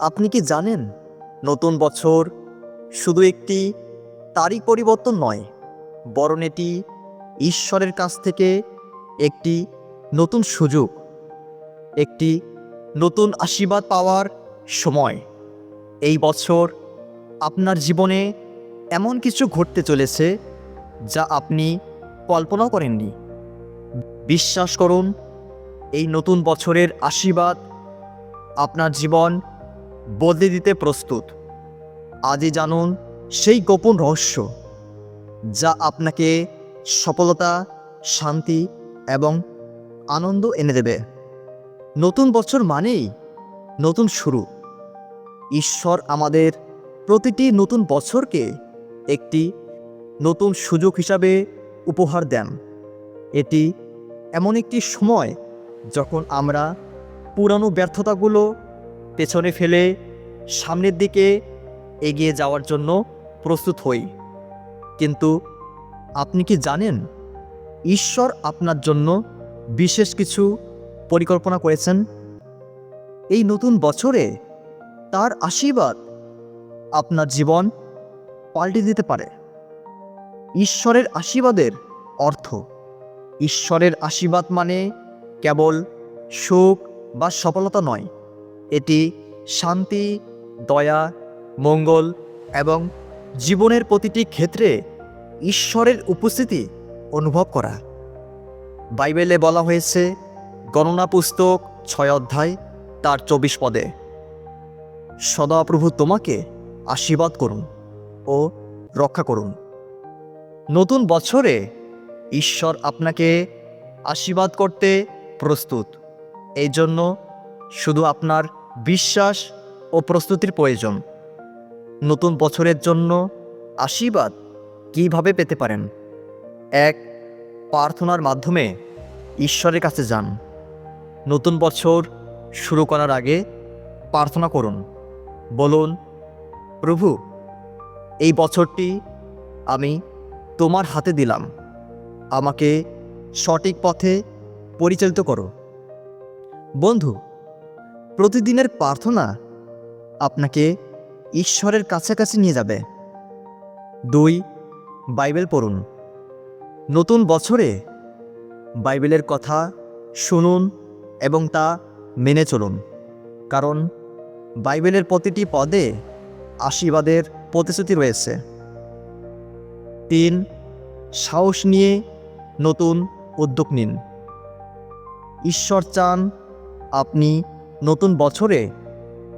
আপনি কি জানেন, নতুন বছর শুধু একটি তারিখ পরিবর্তন নয়, বরং এটি ঈশ্বরের কাছ থেকে একটি নতুন সুযোগ, একটি নতুন আশীর্বাদ পাওয়ার সময়। এই বছর আপনার জীবনে এমন কিছু ঘটতে চলেছে যা আপনি কল্পনাও করেননি। বিশ্বাস করুন, এই নতুন বছরের আশীর্বাদ আপনার জীবন বদলে দিতে প্রস্তুত। আজই জানুন সেই গোপন রহস্য, যা আপনাকে সফলতা, শান্তি এবং আনন্দ এনে দেবে। নতুন বছর মানেই নতুন শুরু। ঈশ্বর আমাদের প্রতিটি নতুন বছরকে একটি নতুন সুযোগ হিসাবে উপহার দেন। এটি এমন একটি সময় যখন আমরা পুরানো ব্যর্থতাগুলো পেছনে ফেলে সামনের দিকে এগিয়ে যাওয়ার জন্য প্রস্তুত হই। কিন্তু আপনি কি জানেন, ঈশ্বর আপনার জন্য বিশেষ কিছু পরিকল্পনা করেছেন? এই নতুন বছরে তার আশীর্বাদ আপনার জীবন পাল্টে দিতে পারে। ঈশ্বরের আশীর্বাদের অর্থ। ঈশ্বরের আশীর্বাদ মানে কেবল সুখ বা সফলতা নয়। এটি শান্তি, দয়া, মঙ্গল এবং জীবনের প্রতিটি ক্ষেত্রে ঈশ্বরের উপস্থিতি অনুভব করা। বাইবেলে বলা হয়েছে, গণনা পুস্তক ছয় অধ্যায়, তার চব্বিশ পদে। সদাপ্রভু তোমাকে আশীর্বাদ করুন ও রক্ষা করুন। নতুন বছরে ঈশ্বর আপনাকে আশীর্বাদ করতে প্রস্তুত। এই জন্য শুধু আপনার বিশ্বাস ও প্রস্তুতির প্রয়োজন। নতুন বছরের জন্য আশীর্বাদ কীভাবে পেতে পারেন? এক, প্রার্থনার মাধ্যমে ঈশ্বরের কাছে যান। নতুন বছর শুরু করার আগে প্রার্থনা করুন। বলুন, প্রভু, এই বছরটি আমি তোমার হাতে দিলাম। আমাকে সঠিক পথে পরিচালিত করো। বন্ধু প্রতিদিনের প্রার্থনা আপনাকে ঈশ্বরের কাছাকাছি নিয়ে যাবে। দুই, বাইবেল পড়ুন। নতুন বছরে বাইবেলের কথা শুনুন এবং তা মেনে চলুন। কারণ বাইবেলের প্রতিটি পদে আশীর্বাদের প্রতিশ্রুতি রয়েছে। তিন, সাহস নিয়ে নতুন উদ্যোগ নিন। ঈশ্বর চান আপনি নতুন বছরে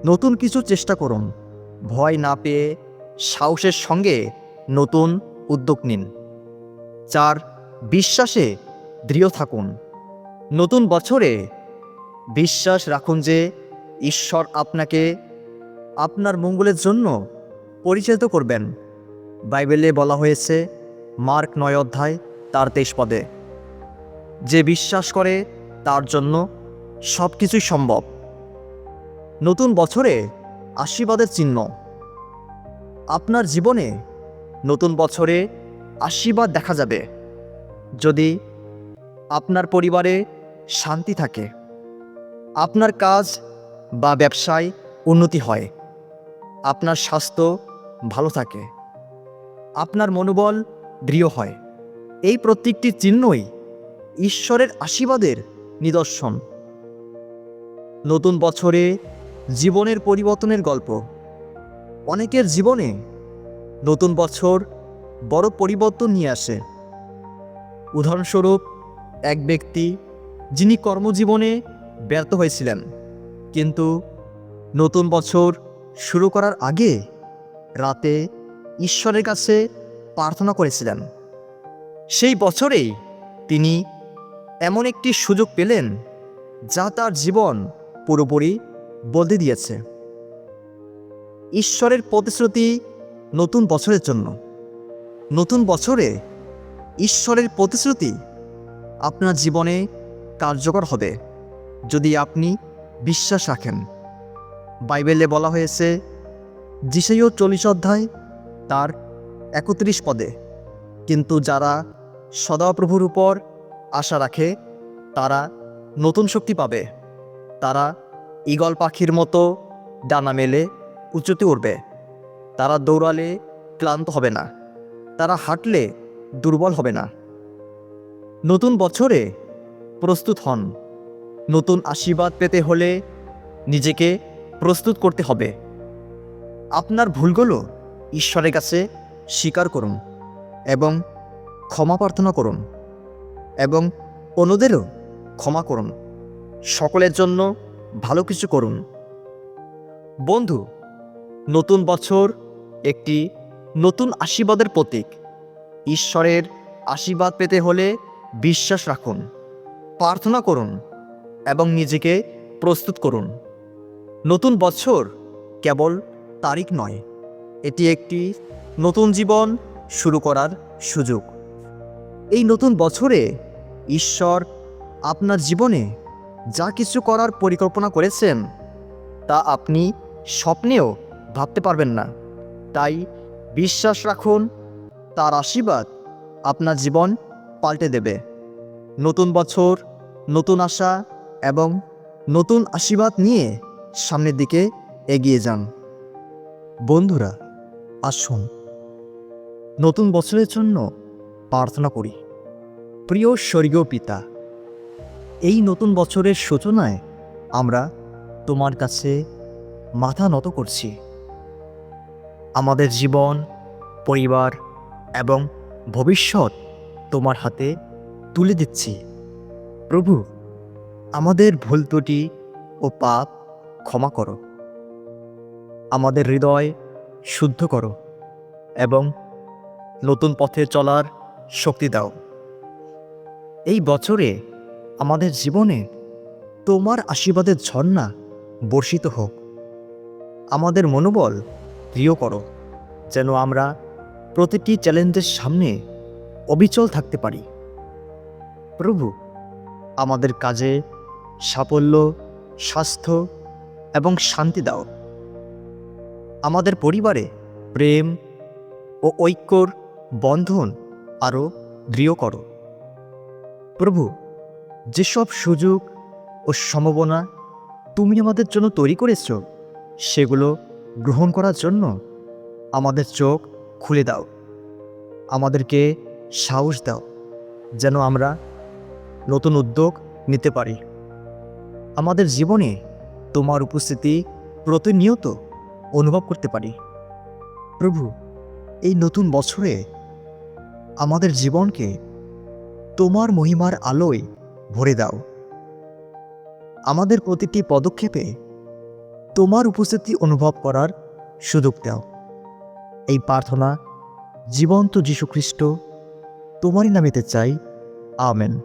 নতুন কিছু চেষ্টা করুন। ভয় না পেয়ে সাহসের সঙ্গে নতুন উদ্যোগ নিন। চার, বিশ্বাসে দৃঢ় থাকুন। নতুন বছরে বিশ্বাস রাখুন যে ঈশ্বর আপনাকে আপনার মঙ্গলের জন্য পরিচালিত করবেন। বাইবেলে বলা হয়েছে, মার্ক নয় অধ্যায়, তার তেইশ পদে, যে বিশ্বাস করে তার জন্য সব কিছুই সম্ভব। নতুন বছরে আশীর্বাদের চিহ্ন। আপনার জীবনে নতুন বছরে আশীর্বাদ দেখা যাবে, যদি আপনার পরিবারে শান্তি থাকে, আপনার কাজ বা ব্যবসায় উন্নতি হয়, আপনার স্বাস্থ্য ভালো থাকে, আপনার মনোবল দৃঢ় হয়, এই প্রত্যেকটি চিহ্নই ঈশ্বরের আশীর্বাদের নিদর্শন। নতুন বছরে জীবনের পরিবর্তনের গল্প। অনেকের জীবনে নতুন বছর বড় পরিবর্তন নিয়ে আসে। উদাহরণস্বরূপ, এক ব্যক্তি যিনি কর্মজীবনে ব্যর্থ হয়েছিলেন, কিন্তু নতুন বছর শুরু করার আগে রাতে ঈশ্বরের কাছে প্রার্থনা করেছিলেন। সেই বছরেই তিনি এমন একটি সুযোগ পেলেন যা তার জীবন পুরোপুরি বদলে দিয়েছে। ঈশ্বরের প্রতিশ্রুতি নতুন বছরের জন্য। নতুন বছরে ঈশ্বরের প্রতিশ্রুতি আপনার জীবনে কার্যকর হবে, যদি আপনি বিশ্বাস রাখেন। বাইবেলে বলা হয়েছে, যিশাইও চল্লিশ অধ্যায়, তার একত্রিশ পদে। কিন্তু যারা সদাপ্রভুর উপর আশা রাখে, তারা নতুন শক্তি পাবে। তারা ঈগল পাখির মতো ডানা মেলে উঁচুতে উঠবে তারা দৌড়ালে ক্লান্ত হবে না। তারা হাঁটলে দুর্বল হবে না। নতুন বছরে প্রস্তুত হন। নতুন আশীর্বাদ পেতে হলে নিজেকে প্রস্তুত করতে হবে। আপনার ভুলগুলো ঈশ্বরের কাছে স্বীকার করুন এবং ক্ষমা প্রার্থনা করুন এবং অন্যদেরও ক্ষমা করুন। সকলের জন্য ভালো কিছু করুন। বন্ধু, নতুন বছর একটি নতুন আশীর্বাদের প্রতীক। ঈশ্বরের আশীর্বাদ পেতে হলে বিশ্বাস রাখুন, প্রার্থনা করুন এবং নিজেকে প্রস্তুত করুন। নতুন বছর কেবল তারিখ নয়, এটি একটি নতুন জীবন শুরু করার সুযোগ। এই নতুন বছরে ঈশ্বর আপনার জীবনে যা কিছু করার পরিকল্পনা করেছেন, তা আপনি স্বপ্নেও ভাবতে পারবেন না। তাই বিশ্বাস রাখুন, তার আশীর্বাদ আপনার জীবন পাল্টে দেবে। নতুন বছর, নতুন আশা এবং নতুন আশীর্বাদ নিয়ে সামনের দিকে এগিয়ে যান। বন্ধুরা, আসুন, নতুন বছরের জন্য প্রার্থনা করি। প্রিয় স্বর্গীয় পিতা এই নতুন বছরের সূচনায় আমরা তোমার কাছে মাথা নত করছি। আমাদের জীবন, পরিবার এবং ভবিষ্যৎ তোমার হাতে তুলে দিচ্ছি। প্রভু, আমাদের ভুল ত্রুটি ও পাপ ক্ষমা করো। আমাদের হৃদয় শুদ্ধ করো এবং নতুন পথে চলার শক্তি দাও। এই বছরে আমাদের জীবনে তোমার আশীর্বাদের ঝর্ণা বর্ষিত হোক। আমাদের মনোবল দৃঢ় করো, যেন আমরা প্রতিটি চ্যালেঞ্জের সামনে অবিচল থাকতে পারি। প্রভু, আমাদের কাজে সাফল্য, স্বাস্থ্য এবং শান্তি দাও। আমাদের পরিবারে প্রেম ও ঐক্যর বন্ধন আরও দৃঢ় করো। প্রভু যেসব সুযোগ ও সম্ভাবনা তুমি আমাদের জন্য তৈরি করেছ, সেগুলো গ্রহণ করার জন্য আমাদের চোখ খুলে দাও। আমাদেরকে সাহস দাও যেন আমরা নতুন উদ্যোগ নিতে পারি। আমাদের জীবনে তোমার উপস্থিতি প্রতিনিয়ত অনুভব করতে পারি। প্রভু, এই নতুন বছরে আমাদের জীবনকে তোমার মহিমার আলোয় ভরে দাও। আমাদের প্রতিটি পদক্ষেপে তোমার উপস্থিতি অনুভব করার সুযোগ দাও। এই প্রার্থনা জীবন্ত যীশুখ্রিস্ট তোমারই নামেতে চাই। আমেন।